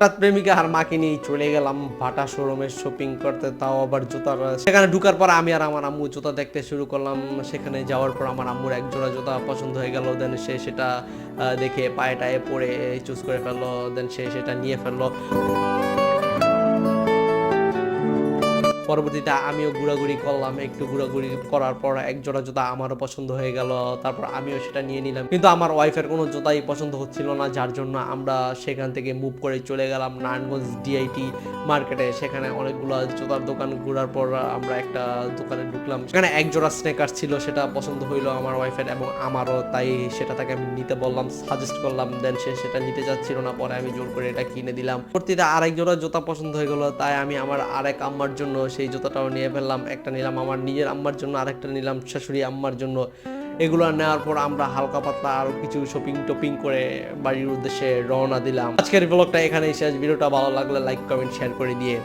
রাত প্রেমিকা আর মাকে নিয়ে চলে গেলাম ভাটা শোরুমে শপিং করতে, তাও আবার জুতার সেখানে ঢুকার পর আমি আর আমার আম্মু জুতা দেখতে শুরু করলাম। সেখানে যাওয়ার পর আমার আম্মুর এক জোড়া জুতা পছন্দ হয়ে গেল দেন সে সেটা দেখে পায়ে টায়ে পরে চুজ করে ফেলল দেন সে সেটা নিয়ে ফেলল। পরবর্তীতে আমিও ঘোরাঘুরি করলাম, একটু ঘোরাঘুরি করার পর এক জোড়া জুতা আমারও পছন্দ হয়ে গেল, তারপর আমিও সেটা নিয়ে নিলাম। কিন্তু আমার ওয়াইফের কোনো জুতাই পছন্দ হচ্ছিল না, যার জন্য আমরা সেখান থেকে মুভ করে চলে গেলাম নারায়ণগঞ্জ ডিআইটি মার্কেটে সেখানে অনেকগুলো জুতার দোকান ঘোরার পর আমরা একটা দোকানে ঢুকলাম। সেখানে এক জোড়া স্নেকার ছিল, সেটা পছন্দ হইল আমার ওয়াইফের এবং আমারও, তাই সেটা তাকে আমি নিতে বললাম সাজেস্ট করলাম দেন সে সেটা নিতে যাচ্ছিল না, পরে আমি জোর করে এটা কিনে দিলাম। পরবর্তীতে আরেক জোড়া জুতা পছন্দ হয়ে গেলো, তাই আমি আমার আরেক আম্মার জন্য সেই জুতাটাও নিয়ে ফেললাম, একটা নিলাম আমার নিজের আম্মার জন্য, আরেকটা নিলাম শাশুড়ি আম্মার জন্য। এগুলো নেওয়ার পর আমরা হালকা পাতলা আরও কিছু শপিং টপিং করে বাড়ির উদ্দেশ্যে রওনা দিলাম। আজকের ব্লগটা এখানেই শেষ। ভিডিওটা ভালো লাগলে লাইক কমেন্ট শেয়ার করে দিয়ে।